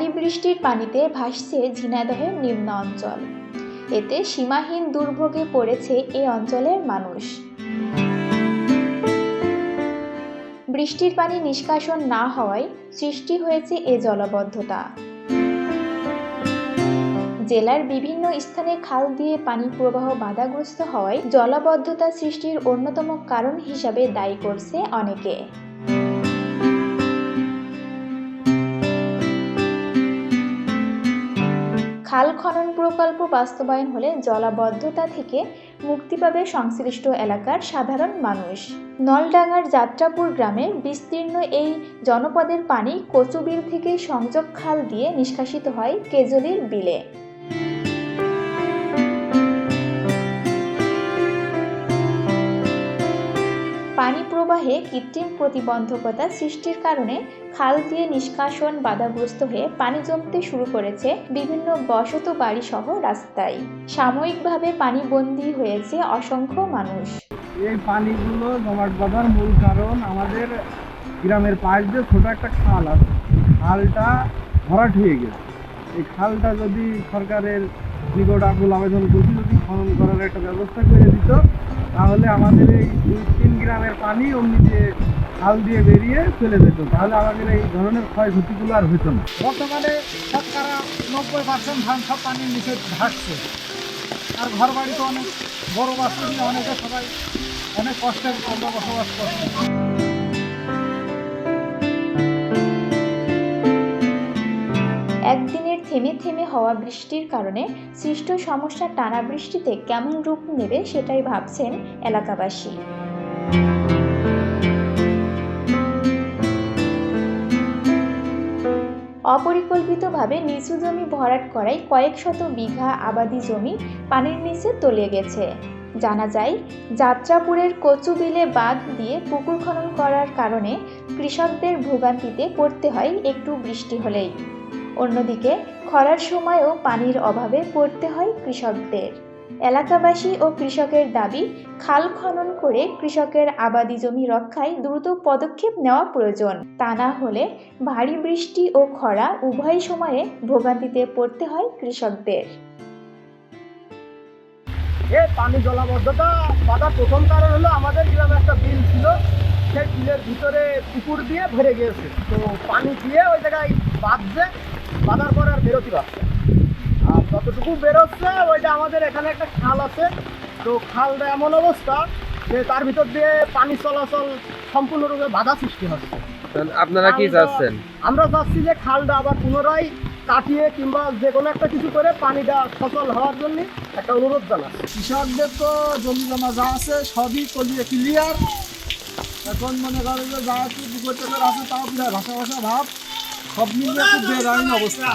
ভারী বৃষ্টির পানিতে ভাসছে ঝিনাইদহের নিম্ন অঞ্চল। এতে সীমাহীন দুর্ভোগে পড়েছে এই অঞ্চলের মানুষ। বৃষ্টির পানি নিষ্কাশন না হওয়ায় সৃষ্টি হয়েছে এ জলবদ্ধতা। জেলার বিভিন্ন স্থানে খাল দিয়ে পানি প্রবাহ বাধাগ্রস্ত হওয়ায় জলাবদ্ধতা সৃষ্টির অন্যতম কারণ হিসাবে দায়ী করছে অনেকে। খাল খনন প্রকল্প বাস্তবায়ন হলে জলাবদ্ধতা থেকে মুক্তি পাবে সংশ্লিষ্ট এলাকার সাধারণ মানুষ। নলডাঙ্গার যাত্রাপুর গ্রামে বিস্তীর্ণ এই জনপদের পানি কচুবিল থেকে সংযোগ খাল দিয়ে নিষ্কাশিত হয় কেজলির বিলে। প্রবাহে কৃত্রিম প্রতিবন্ধকতা সৃষ্টির কারণে খাল দিয়ে নিষ্কাশন বাধাগ্রস্ত হয়ে পানি জমতে শুরু করেছে বিভিন্ন বসত বাড়ি সহ রাস্তায়। সাময়িকভাবে পানিবন্দী হয়েছে অসংখ্য মানুষ। এই পানিগুলো জমাট বাঁধার মূল কারণ আমাদের গ্রামের পাশ দিয়ে ছোট একটা খাল আছে। খালটা ভরাট হয়ে গেছে। এই খালটা যদি সরকারের নিকট আকুল আবেদন করছি, যদি খনন করার একটা ব্যবস্থা করে দিত, তাহলে আমাদের এই দুই তিন গ্রামের পানি অমনি দিয়ে খাল দিয়ে বেরিয়ে চলে যেত। তাহলে আমাদের এই ধরনের ক্ষয়ক্ষতিগুলো আর হতো না। বর্তমানে শতকরা নব্বই পার্সেন্ট ধান সব পানির নিচে ঢাকছে আর ঘর বাড়িতে অনেক বড় বাস্তু অনেকে সবাই অনেক কষ্টের আমরা বসবাস করছে। থেমে থেমে হওয়া বৃষ্টির কারণে সৃষ্ট সমস্যা টানা বৃষ্টিতে কেমন রূপ নেবে সেটাই ভাবছেন এলাকাবাসী। অপরিকল্পিতভাবে নিচু জমি ভরাট করায় কয়েক শত বিঘা আবাদি জমি পানির নিচে তলিয়ে গেছে। জানা যায়, যাত্রাপুরের কচুবিলে বাঁধ দিয়ে পুকুর খনন করার কারণে কৃষকদের ভোগান্তিতে পড়তে হয় একটু বৃষ্টি হলেই। অন্যদিকে, খরার সময়ও পানির অভাবে পড়তে হয় কৃষকদের। এলাকাবাসী ও কৃষকের দাবি, খাল খনন করে কৃষকের আবাদি জমি রক্ষায় দ্রুত পদক্ষেপ নেওয়া প্রয়োজন। তা না হলে ভারী বৃষ্টি ও খরা উভয় সময়ে ভোগান্তিতে পড়তে হয় কৃষকদের। এ পানি জলাবদ্ধতা বাধার প্রথম কারণ হলো আমাদের গ্রামে একটা বিল ছিল। সেই বিলের ভিতরে পুকুর দিয়ে ভরে গিয়েছে। তো পানি দিয়ে ওই জায়গায় বাঁধছে। বাঁধার পর আর বেরোতে পারছে আর যতটুকু বেরোচ্ছে ওইটা আমাদের এখানে একটা খাল আছে। তো খালটা এমন অবস্থা যে তার ভিতর দিয়ে পানি চলাচল সম্পূর্ণরূপে বাধা সৃষ্টি হচ্ছে। আপনারা কি চাচ্ছেন? আমরা চাচ্ছি যে খালটা আবার পুনরায় কাটিয়ে কিংবা যে কোনো একটা কিছু করে পানিটা সচল হওয়ার জন্য একটা অনুরোধ জানাচ্ছি। কৃষকদের তো জমি জমা যা আছে সবই কলিয়ে ক্লিয়ার এখন মনে করেন যে যা একটু পুকুর টেকুর আছে তাও প্রায় ভাষা ভাষা ভাব। সব মিলিয়ে খুব বেআইন অবস্থা।